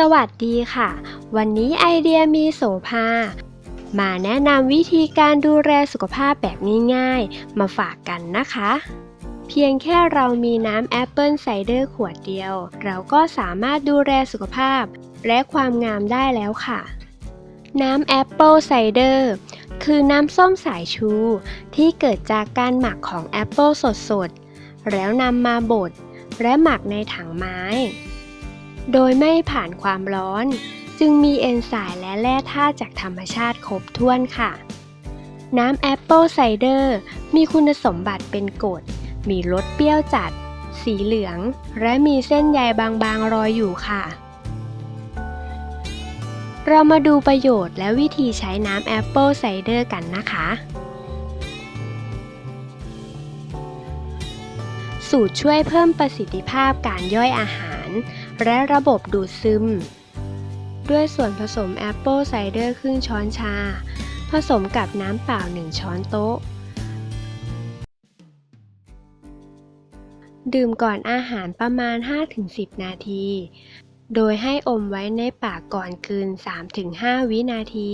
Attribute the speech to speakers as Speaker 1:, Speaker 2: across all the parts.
Speaker 1: สวัสดีค่ะ วันนี้ไอเดียมีโสภา มาแนะนำวิธีการดูแลสุขภาพแบบง่ายๆ มาฝากกันนะคะ เพียงแค่เรามีน้ำแอปเปิลไซเดอร์ขวดเดียว เราก็สามารถดูแลสุขภาพ และความงามได้แล้วค่ะ น้ำแอปเปิลไซเดอร์คือน้ำส้มสายชู ที่เกิดจากการหมักของแอปเปิลสดๆ แล้วนำมาบดและหมักในถังไม้ โดยไม่ผ่านความร้อน จึงมีเอนไซม์และแร่ธาตุจากธรรมชาติครบถ้วนค่ะ น้ำแอปเปิลไซเดอร์มีคุณสมบัติเป็นกรด มีรสเปรี้ยวจัด สีเหลือง และมีเส้นใยบางๆรอยอยู่ค่ะ เรามาดูประโยชน์และวิธีใช้น้ำแอปเปิลไซเดอร์กันนะคะสูตรช่วยเพิ่มประสิทธิภาพการย่อยอาหาร และระบบดูดซึม ด้วยส่วนผสมแอปเปิลไซเดอร์ครึ่งช้อนชา ผสมกับน้ำเปล่า 1 ช้อนโต๊ะ ดื่มก่อนอาหารประมาณ 5-10 นาที โดยให้อมไว้ในปากก่อนกลืน 3-5 วินาที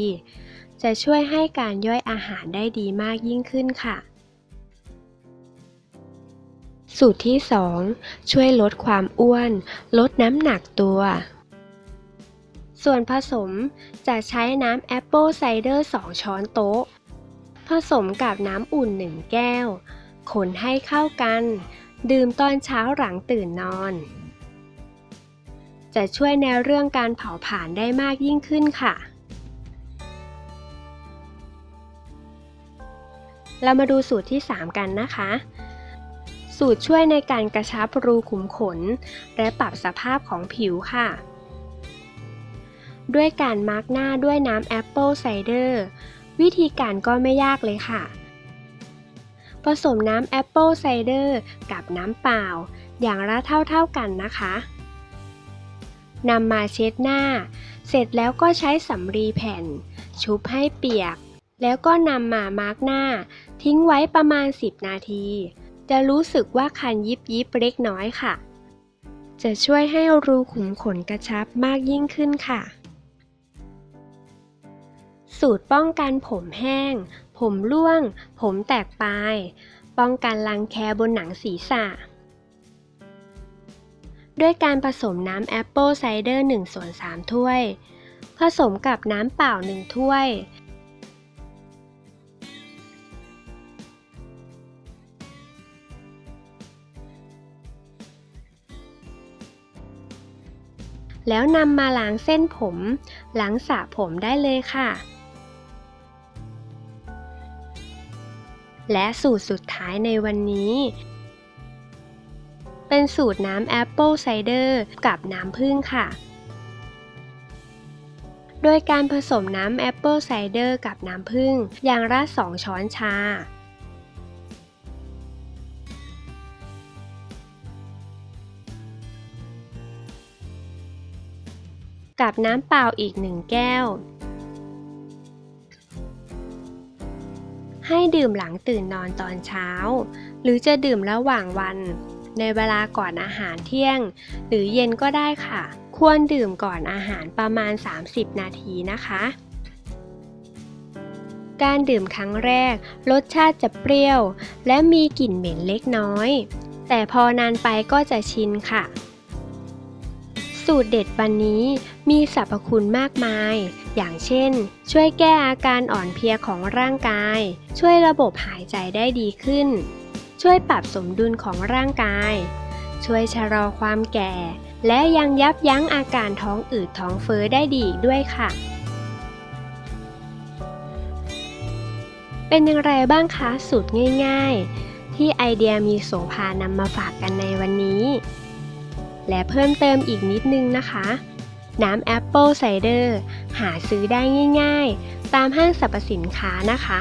Speaker 1: จะช่วยให้การย่อยอาหารได้ดีมากยิ่งขึ้นค่ะ สูตรที่ 2 ช่วยลดความอ้วน ลดน้ำหนักตัว ส่วนผสมจะใช้น้ำแอปเปิลไซเดอร์ 2 ช้อนโต๊ะ ผสมกับน้ำอุ่น 1 แก้ว คนให้เข้ากัน ดื่มตอนเช้าหลังตื่นนอน จะช่วยในเรื่องการเผาผลาญได้มากยิ่งขึ้นค่ะเรามาดูสูตรที่ 3 กันนะคะ สูตรช่วยในการกระชับรูขุมขน และปรับสภาพของผิวค่ะ ด้วยการมาร์กหน้าด้วยน้ำแอปเปิลไซเดอร์วิธีการก็ไม่ยากเลยค่ะ ผสมน้ำแอปเปิลไซเดอร์กับน้ำเปล่า อย่างละเท่าๆกันนะคะนำมาเช็ดหน้า เสร็จแล้วก็ใช้สำลีแผ่น ชุบให้เปียก แล้วก็นำมามาร์กหน้า ทิ้งไว้ประมาณ 10 นาที จะรู้สึกว่าคันยิบยิบเล็กน้อยค่ะ จะช่วยให้รูขุมขนกระชับมากยิ่งขึ้นค่ะ สูตรป้องกันผมแห้ง ผมร่วง ผมแตกปลาย ป้องกันรังแคบนหนังศีรษะ ด้วยการผสมน้ำแอปเปิลไซเดอร์1ส่วน3ถ้วย ผสมกับน้ำเปล่า 1 ถ้วย แล้วนำมาล้างเส้นผมล้างสระผมได้เลยค่ะ และสูตรสุดท้ายในวันนี้ เป็นสูตรน้ำแอปเปิลไซเดอร์กับน้ำผึ้งค่ะโดยการผสมน้ำแอปเปิลไซเดอร์กับน้ำผึ้งอย่างละ 2 ช้อนชา กับน้ำเปล่าอีก1แก้ว ให้ดื่มหลังตื่นนอนตอนเช้า หรือจะดื่มระหว่างวัน ในเวลาก่อนอาหารเที่ยง หรือเย็นก็ได้ค่ะ ควรดื่มก่อนอาหารประมาณ 30 นาทีนะคะการดื่มครั้งแรก รสชาติจะเปรี้ยว และมีกลิ่นเหม็นเล็กน้อย แต่พอนานไปก็จะชินค่ะ สูตรเด็ดวันนี้มีสรรพคุณมากมาย อย่างเช่น ช่วยแก้อาการอ่อนเพลียของร่างกาย ช่วยระบบหายใจได้ดีขึ้น ช่วยปรับสมดุลของร่างกาย ช่วยชะลอความแก่ และยังยับยั้งอาการท้องอืดท้องเฟ้อได้ดีด้วยค่ะ เป็นอย่างไรบ้างคะสูตรง่าย ๆ ที่ไอเดียมีโสภานำมาฝากกันในวันนี้ และเพิ่มเติมอีกนิดนึงนะคะ น้ำแอปเปิลไซเดอร์หาซื้อได้ง่ายๆ ตามห้างสรรพสินค้านะคะ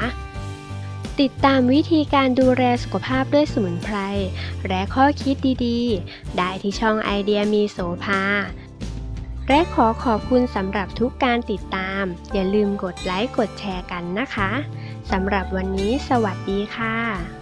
Speaker 1: ติดตามวิธีการดูแลสุขภาพด้วยสมุนไพร และข้อคิดดีๆ ได้ที่ช่องไอเดียมีโสภาและขอขอบคุณสำหรับทุกการติดตาม อย่าลืมกดไลค์กดแชร์กันนะคะ สำหรับวันนี้สวัสดีค่ะ